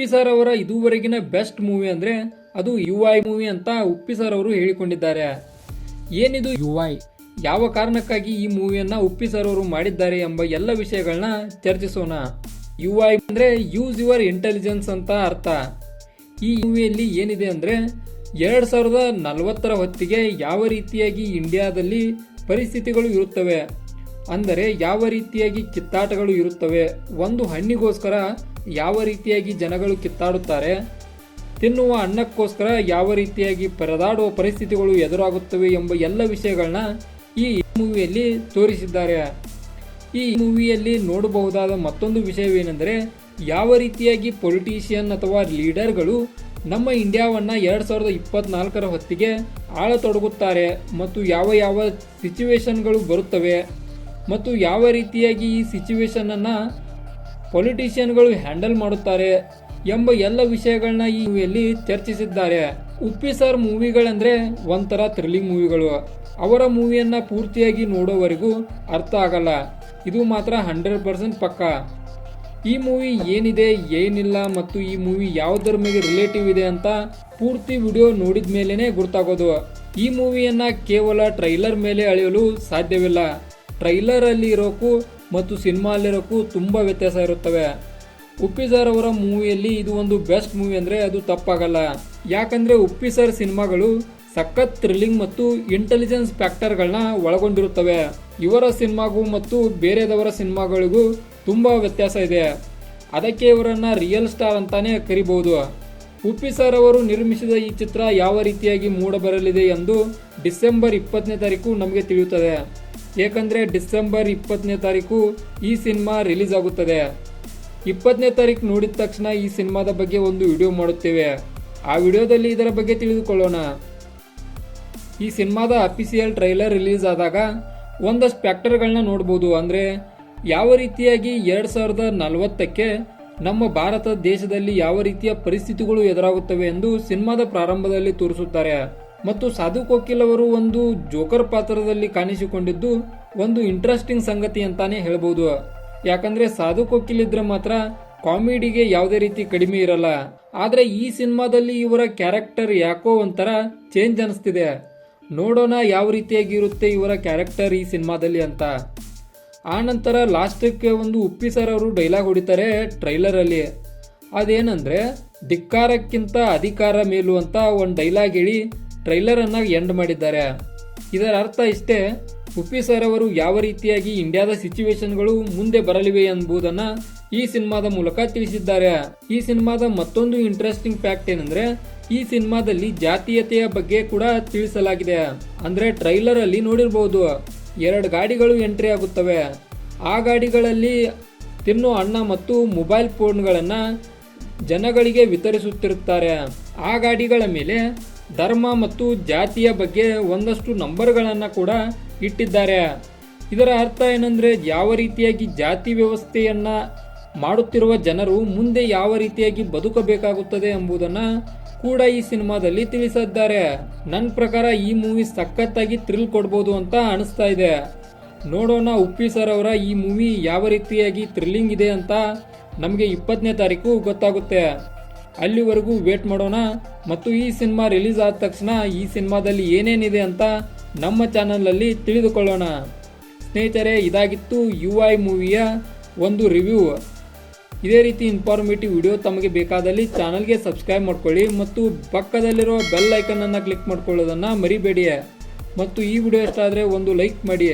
Uppi sir ಅವರ ಇದುವರೆಗಿನ best movie ಅಂದ್ರೆ ಅದು ಯು ಐ ಮೂವಿ ಅಂತ ಉಪ್ಪಿ ಸರ್ ಅವರು ಹೇಳಿಕೊಂಡಿದ್ದಾರೆ. ಏನಿದು ಯು ಐ? ಯಾವ ಕಾರಣಕ್ಕಾಗಿ ಈ ಮೂವಿಯನ್ನ ಉಪ್ಪಿ ಸರ್ ಅವರು ಮಾಡಿದ್ದಾರೆ ಎಂಬ ಎಲ್ಲ ವಿಷಯಗಳನ್ನ ಚರ್ಚಿಸೋಣ. ಯು ಐ ಅಂದ್ರೆ ಯೂಸ್ ಯುವರ್ ಇಂಟೆಲಿಜೆನ್ಸ್ ಅಂತ ಅರ್ಥ. ಈ ಮೂವಿಯಲ್ಲಿ ಏನಿದೆ ಅಂದ್ರೆ ಎರಡು ಸಾವಿರದ ನಲವತ್ತರ ಹೊತ್ತಿಗೆ ಯಾವ ರೀತಿಯಾಗಿ ಇಂಡಿಯಾದಲ್ಲಿ ಪರಿಸ್ಥಿತಿಗಳು ಇರುತ್ತವೆ? ಅಂದರೆ ಯಾವ ರೀತಿಯಾಗಿ ಕಿತ್ತಾಟಗಳು ಇರುತ್ತವೆ? ಒಂದು ಹಣ್ಣಿಗೋಸ್ಕರ ಯಾವ ರೀತಿಯಾಗಿ ಜನಗಳು ಕಿತ್ತಾಡುತ್ತಾರೆ? ತಿನ್ನುವ ಅನ್ನಕ್ಕೋಸ್ಕರ ಯಾವ ರೀತಿಯಾಗಿ ಪರದಾಡುವ ಪರಿಸ್ಥಿತಿಗಳು ಎದುರಾಗುತ್ತವೆ ಎಂಬ ಎಲ್ಲ ವಿಷಯಗಳನ್ನ ಈ ಮೂವಿಯಲ್ಲಿ ತೋರಿಸಿದ್ದಾರೆ. ಈ ಮೂವಿಯಲ್ಲಿ ನೋಡಬಹುದಾದ ಮತ್ತೊಂದು ವಿಷಯವೇನೆಂದರೆ, ಯಾವ ರೀತಿಯಾಗಿ ಪೊಲಿಟೀಷಿಯನ್ ಅಥವಾ ಲೀಡರ್ಗಳು ನಮ್ಮ ಇಂಡಿಯಾವನ್ನು ಎರಡು ಸಾವಿರದ ಇಪ್ಪತ್ನಾಲ್ಕರ ಹೊತ್ತಿಗೆ ಆಳತೊಡಗುತ್ತಾರೆ ಮತ್ತು ಯಾವ ಯಾವ ಸಿಚುವೇಶನ್ಗಳು ಬರುತ್ತವೆ? ಮತ್ತು ಯಾವ ರೀತಿಯಾಗಿ ಈ ಸಿಚುವೇಶನನ್ನು ಪೊಲಿಟಿಷಿಯನ್ಗಳು ಹ್ಯಾಂಡಲ್ ಮಾಡುತ್ತಾರೆ ಎಂಬ ಎಲ್ಲ ವಿಷಯಗಳನ್ನ ಈ ಮೂವಿಯಲ್ಲಿ ಚರ್ಚಿಸಿದ್ದಾರೆ. ಉಪ್ಪಿ ಸರ್ ಮೂವಿಗಳಂದ್ರೆ ಒಂಥರ ಥ್ರಿಲ್ಲಿಂಗ್ ಮೂವಿಗಳು ಅವರ ಮೂವಿಯನ್ನ ಪೂರ್ತಿಯಾಗಿ ನೋಡೋವರೆಗೂ ಅರ್ಥ ಆಗಲ್ಲ. ಇದು ಮಾತ್ರ ಹಂಡ್ರೆಡ್ ಪರ್ಸೆಂಟ್ ಪಕ್ಕ. ಈ ಮೂವಿ ಏನಿದೆ, ಏನಿಲ್ಲ ಮತ್ತು ಈ ಮೂವಿ ಯಾವುದರ ಮೇಲೆ ರಿಲೇಟಿವ್ ಇದೆ ಅಂತ ಪೂರ್ತಿ ವಿಡಿಯೋ ನೋಡಿದ ಮೇಲೇನೆ ಗೊತ್ತಾಗೋದು. ಈ ಮೂವಿಯನ್ನ ಕೇವಲ ಟ್ರೈಲರ್ ಮೇಲೆ ಅಳೆಯಲು ಸಾಧ್ಯವಿಲ್ಲ. ಟ್ರೈಲರ್ ಅಲ್ಲಿ ಇರೋಕ್ಕೂ ಮತ್ತು ಸಿನಿಮಾ ತುಂಬ ತುಂಬಾ ವ್ಯತ್ಯಾಸ ಇರುತ್ತವೆ. ಉಪ್ಪಿ ಸರ್ ಅವರ ಮೂವಿಯಲ್ಲಿ ಇದು ಒಂದು ಬೆಸ್ಟ್ ಮೂವಿ ಅಂದ್ರೆ ಅದು ತಪ್ಪಾಗಲ್ಲ. ಯಾಕಂದ್ರೆ ಉಪ್ಪಿ ಸರ್ ಸಿನಿಮಾಗಳು ಸಖತ್ ಥ್ರಿಲ್ಲಿಂಗ್ ಮತ್ತು ಇಂಟೆಲಿಜೆನ್ಸ್ ಫ್ಯಾಕ್ಟರ್ಗಳನ್ನ ಒಳಗೊಂಡಿರುತ್ತವೆ. ಇವರ ಸಿನಿಮಾಗೂ ಮತ್ತು ಬೇರೆದವರ ಸಿನಿಮಾಗಳಿಗೂ ತುಂಬಾ ವ್ಯತ್ಯಾಸ ಇದೆ. ಅದಕ್ಕೆ ಇವರನ್ನ ರಿಯಲ್ ಸ್ಟಾರ್ ಅಂತಾನೆ ಕರಿಬಹುದು ಉಪ್ಪಿ ಸರ್ ಅವರು ನಿರ್ಮಿಸಿದ ಈ ಚಿತ್ರ ಯಾವ ರೀತಿಯಾಗಿ ಮೂಡಬರಲಿದೆ ಎಂದು ಡಿಸೆಂಬರ್ ಇಪ್ಪತ್ತನೇ ತಾರೀಕು ನಮಗೆ ತಿಳಿಯುತ್ತದೆ. ಏಕೆಂದರೆ ಡಿಸೆಂಬರ್ ಇಪ್ಪತ್ತನೇ ತಾರೀಕು ಈ ಸಿನಿಮಾ ರಿಲೀಸ್ ಆಗುತ್ತದೆ. ಇಪ್ಪತ್ತನೇ ತಾರೀಕು ನೋಡಿದ ತಕ್ಷಣ ಈ ಸಿನಿಮಾದ ಬಗ್ಗೆ ಒಂದು ವಿಡಿಯೋ ಮಾಡುತ್ತೇವೆ. ಆ ವಿಡಿಯೋದಲ್ಲಿ ಇದರ ಬಗ್ಗೆ ತಿಳಿದುಕೊಳ್ಳೋಣ. ಈ ಸಿನಿಮಾದ ಅಫಿಸಿಯಲ್ ಟ್ರೈಲರ್ ರಿಲೀಸ್ ಆದಾಗ ಒಂದಷ್ಟು ಫ್ಯಾಕ್ಟರ್ಗಳನ್ನ ನೋಡ್ಬೋದು. ಅಂದರೆ ಯಾವ ರೀತಿಯಾಗಿ ಎರಡು ಸಾವಿರದ ನಲವತ್ತಕ್ಕೆ ನಮ್ಮ ಭಾರತ ದೇಶದಲ್ಲಿ ಯಾವ ರೀತಿಯ ಪರಿಸ್ಥಿತಿಗಳು ಎದುರಾಗುತ್ತವೆ ಎಂದು ಸಿನಿಮಾದ ಪ್ರಾರಂಭದಲ್ಲಿ ತೋರಿಸುತ್ತಾರೆ. ಮತ್ತು ಸಾಧು ಕೋಕಿಲ್ ಅವರು ಒಂದು ಜೋಕರ್ ಪಾತ್ರದಲ್ಲಿ ಕಾಣಿಸಿಕೊಂಡಿದ್ದು ಒಂದು ಇಂಟ್ರೆಸ್ಟಿಂಗ್ ಸಂಗತಿ ಅಂತಾನೆ ಹೇಳ್ಬೋದು. ಯಾಕಂದ್ರೆ ಸಾಧು ಕೋಕಿಲ್ ಇದ್ರೆ ಮಾತ್ರ ಕಾಮಿಡಿಗೆ ಯಾವುದೇ ರೀತಿ ಕಡಿಮೆ ಇರಲ್ಲ. ಆದ್ರೆ ಈ ಸಿನಿಮಾದಲ್ಲಿ ಇವರ ಕ್ಯಾರೆಕ್ಟರ್ ಯಾಕೋ ಒಂಥರ ಚೇಂಜ್ ಅನಿಸ್ತಿದೆ. ನೋಡೋಣ ಯಾವ ರೀತಿಯಾಗಿರುತ್ತೆ ಇವರ ಕ್ಯಾರೆಕ್ಟರ್ ಈ ಸಿನಿಮಾದಲ್ಲಿ ಅಂತ. ಆ ನಂತರ ಲಾಸ್ಟಕ್ಕೆ ಒಂದು ಉಪ್ಪಿ ಸರ್ ಅವರು ಡೈಲಾಗ್ ಹೊಡಿತಾರೆ ಟ್ರೈಲರ್ ಅಲ್ಲಿ ಅದೇನಂದ್ರೆ, ಧಿಕ್ಕಾರಕ್ಕಿಂತ ಅಧಿಕಾರ ಮೇಲು ಅಂತ ಒಂದು ಡೈಲಾಗ್ ಹೇಳಿ ಟ್ರೈಲರ್ ಅನ್ನ ಎಂಡ್ ಮಾಡಿದ್ದಾರೆ. ಇದರ ಅರ್ಥ ಇಷ್ಟೇ, ಉಪ್ಪಿ ಸರ್ ಅವರು ಯಾವ ರೀತಿಯಾಗಿ ಇಂಡಿಯಾದ ಸಿಚುವೇಶನ್ಗಳು ಮುಂದೆ ಬರಲಿವೆ ಎಂಬುದನ್ನ ಈ ಸಿನಿಮಾದ ಮೂಲಕ ತಿಳಿಸಿದ್ದಾರೆ. ಈ ಸಿನಿಮಾದ ಮತ್ತೊಂದು ಇಂಟ್ರೆಸ್ಟಿಂಗ್ ಫ್ಯಾಕ್ಟ್ ಏನಂದ್ರೆ, ಈ ಸಿನಿಮಾದಲ್ಲಿ ಜಾತೀಯತೆಯ ಬಗ್ಗೆ ಕೂಡ ತಿಳಿಸಲಾಗಿದೆ. ಅಂದ್ರೆ ಟ್ರೈಲರ್ ಅಲ್ಲಿ ನೋಡಿರಬಹುದು ಎರಡು ಗಾಡಿಗಳು ಎಂಟ್ರಿ ಆಗುತ್ತವೆ. ಆ ಗಾಡಿಗಳಲ್ಲಿ ತಿನ್ನೋ ಅನ್ನ ಮತ್ತು ಮೊಬೈಲ್ ಫೋನ್ಗಳನ್ನು ಜನಗಳಿಗೆ ವಿತರಿಸುತ್ತಿರುತ್ತಾರೆ. ಆ ಗಾಡಿಗಳ ಮೇಲೆ ಧರ್ಮ ಮತ್ತು ಜಾತಿಯ ಬಗ್ಗೆ ಒಂದಷ್ಟು ನಂಬರ್ಗಳನ್ನು ಕೂಡ ಇಟ್ಟಿದ್ದಾರೆ. ಇದರ ಅರ್ಥ ಏನಂದರೆ ಯಾವ ರೀತಿಯಾಗಿ ಜಾತಿ ವ್ಯವಸ್ಥೆಯನ್ನು ಮಾಡುತ್ತಿರುವ ಜನರು ಮುಂದೆ ಯಾವ ರೀತಿಯಾಗಿ ಬದುಕಬೇಕಾಗುತ್ತದೆ ಎಂಬುದನ್ನು ಕೂಡ ಈ ಸಿನಿಮಾದಲ್ಲಿ ತಿಳಿಸಿದ್ದಾರೆ. ನನ್ನ ಪ್ರಕಾರ ಈ ಮೂವಿ ಸಖತ್ತಾಗಿ ಥ್ರಿಲ್ ಕೊಡ್ಬೋದು ಅಂತ ಅನಿಸ್ತಾ ಇದೆ. ನೋಡೋಣ ಉಪ್ಪಿ ಸರ್ ಅವರ ಈ ಮೂವಿ ಯಾವ ರೀತಿಯಾಗಿ ಥ್ರಿಲ್ಲಿಂಗ್ ಇದೆ ಅಂತ ನಮಗೆ ಇಪ್ಪತ್ತನೇ ತಾರೀಕು ಗೊತ್ತಾಗುತ್ತೆ. ಅಲ್ಲಿವರೆಗೂ ವೇಟ್ ಮಾಡೋಣ ಮತ್ತು ಈ ಸಿನಿಮಾ ರಿಲೀಸ್ ಆದ ತಕ್ಷಣ ಈ ಸಿನಿಮಾದಲ್ಲಿ ಏನೇನಿದೆ ಅಂತ ನಮ್ಮ ಚಾನಲಲ್ಲಿ ತಿಳಿದುಕೊಳ್ಳೋಣ. ಸ್ನೇಹಿತರೆ, ಇದಾಗಿತ್ತು ಯು ಐ ಮೂವಿಯ ಒಂದು ರಿವ್ಯೂ. ಇದೇ ರೀತಿ ಇನ್ಫಾರ್ಮೇಟಿವ್ ವಿಡಿಯೋ ತಮಗೆ ಬೇಕಾದಲ್ಲಿ ಚಾನಲ್ಗೆ ಸಬ್ಸ್ಕ್ರೈಬ್ ಮಾಡ್ಕೊಳ್ಳಿ ಮತ್ತು ಪಕ್ಕದಲ್ಲಿರೋ ಬೆಲ್ ಐಕನನ್ನು ಕ್ಲಿಕ್ ಮಾಡ್ಕೊಳ್ಳೋದನ್ನು ಮರಿಬೇಡಿ. ಮತ್ತು ಈ ವಿಡಿಯೋ ಇಷ್ಟ ಒಂದು ಲೈಕ್ ಮಾಡಿ.